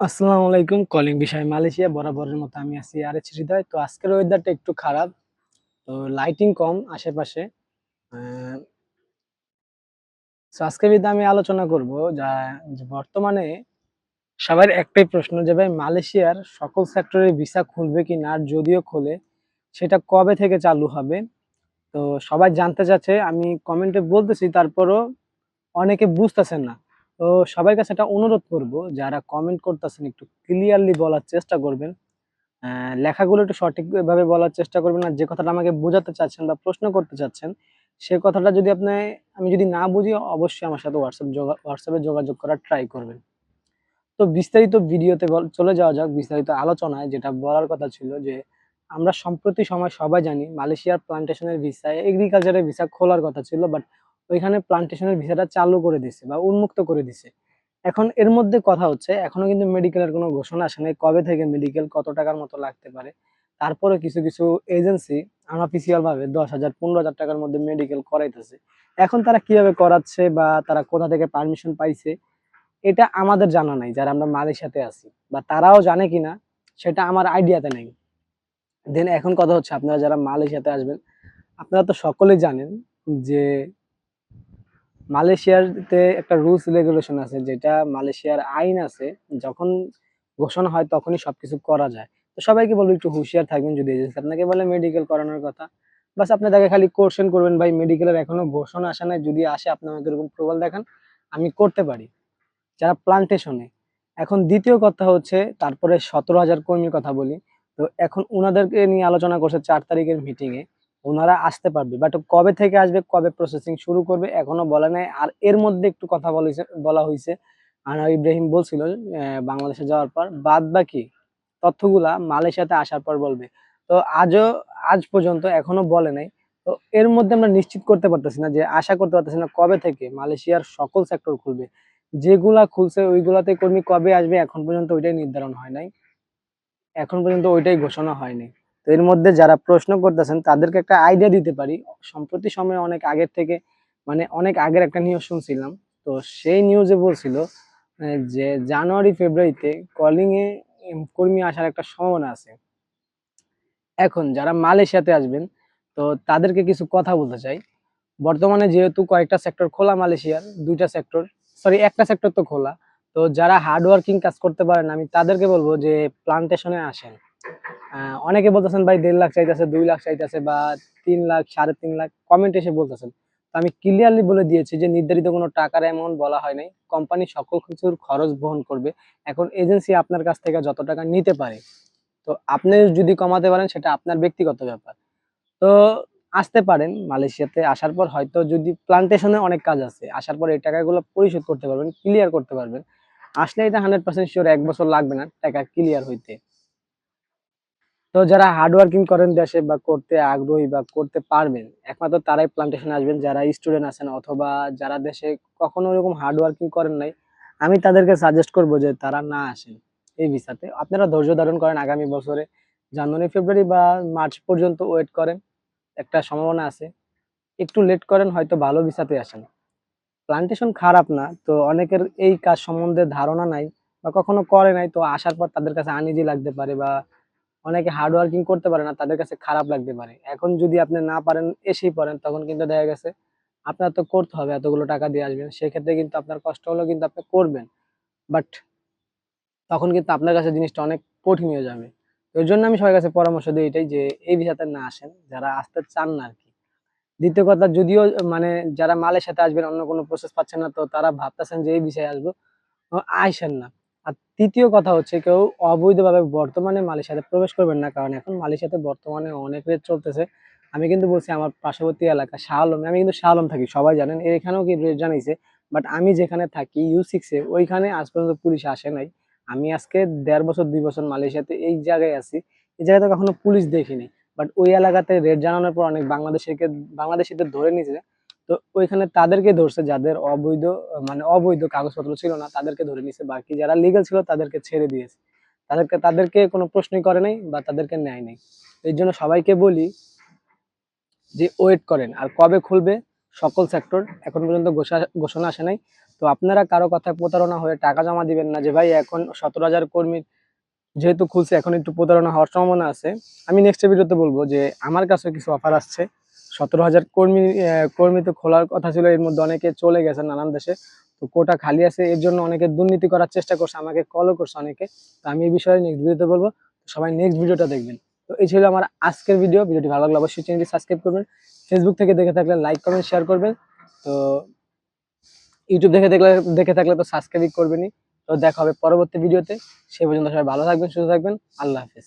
আসসালামু আলাইকুম। কলিং বিষয় মালয়েশিয়া বরাবরের মতো আমি আছি আর এইচ হৃদয়। তো আজকের ওয়েদারটা একটু খারাপ। তো লাইটিং কম আশেপাশে। আজকের ভিডিওতে আমি আলোচনা করব যা বর্তমানে সবার একটাই প্রশ্ন যে ভাই মালয়েশিয়ার সকল সেক্টরে ভিসা খুলবে কি না যদিও খোলে, সেটা কবে থেকে চালু হবে? তো সবাই জানতে চাচ্ছে, আমি কমেন্টে বলতেছি, তারপরও অনেকে বুঝতেছেন না। তো সবার কাছে একটা অনুরোধ করব, যারা কমেন্ট করতেছেন একটু ক্লিয়ারলি বলার চেষ্টা করবেন। লেখাগুলো একটু সঠিকভাবে বলার চেষ্টা করবেন আর যে কথাটা আমাকে বোঝাতে চাচ্ছেন বা প্রশ্ন করতে চাচ্ছেন, সে কথাটা যদি আপনি, আমি যদি না বুঝি, অবশ্যই আমার সাথে হোয়াটসঅ্যাপ হোয়াটসঅ্যাপে যোগাযোগ করার ট্রাই করবেন। তো বিস্তারিত ভিডিওতে চলে যাওয়া যাক, বিস্তারিত আলোচনায় যেটা বলার কথা ছিল যে, আমরা সম্প্রতি সময় সবাই জানি, মালয়েশিয়ার প্লান্টেশনের ভিসা এগ্রিকালচারের ভিসা খোলার কথা ছিল বাট ওইখানে প্লান্টেশনের ভিসাটা চালু করে দিছে বা উন্মুক্ত করে দিছে। এখন এর মধ্যে কথা হচ্ছে, এখনও কিন্তু মেডিকেলের কোনো ঘোষণা আসে নাই কবে থেকে মেডিকেল কত টাকার মতো লাগতে পারে। তারপরে কিছু কিছু এজেন্সি আনঅফিসিয়াল ভাবে দশ হাজার, পনেরো হাজার টাকার মধ্যে মেডিকেল করাইতেছে। এখন তারা কীভাবে করাচ্ছে বা তারা কোথা থেকে পারমিশন পাইছে, এটা আমাদের জানা নাই, যারা আমরা মালয়েশিয়াতে আছি। বা তারাও জানে কিনা, সেটা আমার আইডিয়াতে নেই। দেন এখন কথা হচ্ছে, আপনারা যারা মালয়েশিয়াতে আসবেন, আপনারা তো সকলেই জানেন যে মালয়েশিয়াতে একটা রুলস রেগুলেশন আছে, যেটা মালয়েশিয়ার আইন আছে, যখন ঘোষণা হয় তখনই সবকিছু করা যায়। তো সবাইকে বলব একটু হুঁশিয়ার থাকবেন যদি এজেন্সি আপনাকে বলে মেডিকেল করানোর কথা। বাস আপনি তাকে খালি কোশ্চেন করবেন, ভাই মেডিকেলের এখনও ঘোষণা আসে নাই, যদি আসে আপনি আমাকে এরকম প্রবল দেখান, আমি করতে পারি। যারা প্লান্টেশনে এখন দ্বিতীয় কথা হচ্ছে, তারপরে সতেরো হাজার কর্মীর কথা বলি। তো এখন ওনাদেরকে নিয়ে আলোচনা করছে চার তারিখের মিটিং এ। ওনারা আসতে পারবে। বাট কবে থেকে আসবে, কবে প্রসেসিং শুরু করবে, এখনও বলে নাই। আর এর মধ্যে একটু কথা বলেছে, বলা হয়েছে আনোয়ার ইব্রাহিম বলছিল বাংলাদেশে যাওয়ার পর বাদ বাকি তথ্যগুলা মালয়েশিয়াতে আসার পর বলবে। তো আজও, আজ পর্যন্ত এখনও বলে নাই। তো এর মধ্যে আমরা নিশ্চিত করতে পারতেছি না যে, আশা করতে পারতেছি না কবে থেকে মালয়েশিয়ার সকল সেক্টর খুলবে। যেগুলা খুলছে ওইগুলাতে কর্মী কবে আসবে, এখন পর্যন্ত ওইটাই নির্ধারণ হয় নাই। এখন পর্যন্ত ওইটাই ঘোষণা হয়নি তো এর মধ্যে যারা প্রশ্ন করতেছেন, তাদেরকে একটা আইডিয়া দিতে পারি। সম্প্রতি সময়ে অনেক আগের থেকে মানে অনেক আগের একটা নিউজ শুনছিলাম। তো সেই নিউজে বলছিল যে জানুয়ারি, ফেব্রুয়ারিতে কলিং এ কর্মী আসার একটা সম্ভাবনা আছে। এখন যারা মালয়েশিয়াতে আসবেন, তো তাদেরকে কিছু কথা বলতে চাই। বর্তমানে যেহেতু কয়েকটা সেক্টর খোলা মালয়েশিয়ার, দুইটা সেক্টর সরি একটা সেক্টর তো খোলা। তো যারা হার্ড ওয়ার্কিং কাজ করতে পারেন, আমি তাদেরকে বলব যে প্লান্টেশনে আসেন। অনেকে বলতেছেন, ভাই, দেড় লাখ চাইতেছে, দুই লাখ চাইতেছে বা তিন লাখ, সাড়ে তিন লাখ। কমেন্ট এসে বলতেছেন। তো আমি ক্লিয়ারলি বলে দিয়েছি যে, নির্ধারিত কোনো টাকার অ্যামাউন্ট বলা হয় নাই। কোম্পানি সকল কিছুর খরচ বহন করবে। এখন এজেন্সি আপনার কাছ থেকে যত টাকা নিতে পারে, তো আপনি যদি কমাতে পারেন, সেটা আপনার ব্যক্তিগত ব্যাপার। তো আসতে পারেন মালয়েশিয়াতে, আসার পর হয়তো যদি প্লান্টেশনে অনেক কাজ আছে, আসার পর এই টাকাগুলো পরিশোধ করতে পারবেন ক্লিয়ার করতে পারবেন। আসলে এটা হান্ড্রেড পার্সেন্ট শিওর এক বছর লাগবে না টাকা ক্লিয়ার হইতে। তো যারা হার্ড ওয়ার্কিং করেন দেশে বা করতে আগ্রহী বা করতে পারবেন, একমাত্র তারাই প্লান্টেশনে আসবেন, যারা স্টুডেন্ট আছেন অথবা যারা দেশে কখনো এরকম হার্ড ওয়ার্কিং করেন নাই, আমি তাদেরকে সাজেস্ট করব যে তারা না আসেন এই ভিসাতে আপনারা ধৈর্য ধারণ করেন আগামী বছরে। জানুয়ারি, ফেব্রুয়ারি বা মার্চ পর্যন্ত ওয়েট করেন, একটা সম্ভাবনা আছে। একটু লেট করেন, হয়তো ভালো ভিসাতে আসেন। প্লান্টেশন খারাপ না, তো অনেকের এই কাজ সম্বন্ধে ধারণা নাই বা কখনো করে নাই, তো আসার পর তাদের কাছে আনিজি লাগতে পারে বা অনেকে হার্ড ওয়ার্কিং করতে পারে না, তাদের কাছে খারাপ লাগতে পারে। এখন যদি আপনি না পারেন, এসেই পড়েন, তখন কিন্তু দেখা গেছে আপনার তো করতে হবে, এতগুলো টাকা দিয়ে আসবেন। সেক্ষেত্রে কিন্তু আপনার কষ্ট হলেও কিন্তু আপনি করবেন। বাট তখন কিন্তু আপনার কাছে জিনিসটা অনেক কঠিন হয়ে যাবে। এর জন্য আমি সবার কাছে পরামর্শ দিই এটাই যে, এই ভিসাতে না আসেন, যারা আসতে চান না আর কি দ্বিতীয় কথা, যদিও মানে যারা মালের সাথে আসবেন, অন্য কোনো প্রসেস পাচ্ছেন না, তো তারা ভাবতেছেন যে, এই বিষয়ে আসব। আইসেন না। আর তৃতীয় কথা হচ্ছে কেউ অবৈধভাবে বর্তমানে মালয়েশিয়াতে প্রবেশ করবেন না, কারণ এখন মালয়েশিয়াতে বর্তমানে অনেক রেট চলতেছে। আমি কিন্তু বলছি আমার পার্শ্ববর্তী এলাকা শাহ আলমে আমি কিন্তু শাহ আলম থাকি, সবাই জানেন, এখানেও কি রেট জানিয়েছে বাট আমি যেখানে থাকি ইউ সিক্সে ওইখানে আজ পর্যন্ত পুলিশ আসে নাই। আমি আজকে দেড় বছর, দুই বছর মালয়েশিয়াতে এই জায়গায় আছি, এই জায়গাতে কখনো পুলিশ দেখিনি। বাট ওই এলাকাতে রেট জানানোর পর অনেক বাংলাদেশিকে বাংলাদেশিদের ধরে নিয়েছে তো ওইখানে তাদেরকে ধরছে যাদের অবৈধ মানে অবৈধ কাগজপত্র ছিল না, তাদেরকে ধরে নিয়েছে বাকি যারা লিগেল ছিল তাদেরকে ছেড়ে দিয়েছে। তাদেরকে তাদেরকে কোনো প্রশ্নই করে নাই বা তাদেরকে নেয় নাই। এই জন্য সবাইকে বলি যে ওয়েট করেন, আর কবে খুলবে সকল সেক্টর এখন পর্যন্ত ঘোষণা আসে নাই। তো আপনারা কারও কথায় প্রতারণা হয়ে টাকা জমা দিবেন না যে, ভাই, এখন সতেরো হাজার কর্মীর যেহেতু খুলছে, এখন একটু প্রতারণা হওয়ার সম্ভাবনা আছে। আমি নেক্সট ভিডিওতে বলব যে, আমার কাছে কিছু অফার আসছে। সতেরো হাজার কর্মী কর্মী তো খোলার কথা ছিল, এর মধ্যে অনেকে চলে গেছে নানান দেশে। তো কোটা খালি আছে, এর জন্য অনেকে দুর্নীতি করার চেষ্টা করছে, আমাকে কলও করছে অনেকে। তো আমি এই বিষয়ে নেক্সট ভিডিওতে বলব সবাই নেক্সট ভিডিওটা দেখবেন। তো এই ছিল আমার আজকের ভিডিও ভিডিওটি ভালো লাগলে অবশ্যই চ্যানেলটি সাবস্ক্রাইব করবেন। ফেসবুক থেকে দেখে থাকলে লাইক কমেন্ট শেয়ার করবেন। তো ইউটিউব দেখে দেখলে, দেখে থাকলে তো সাবস্ক্রাইব করবেনই। তো দেখা হবে পরবর্তী ভিডিওতে সে পর্যন্ত সবাই ভালো থাকবেন, সুস্থ থাকবেন। আল্লাহ হাফেজ।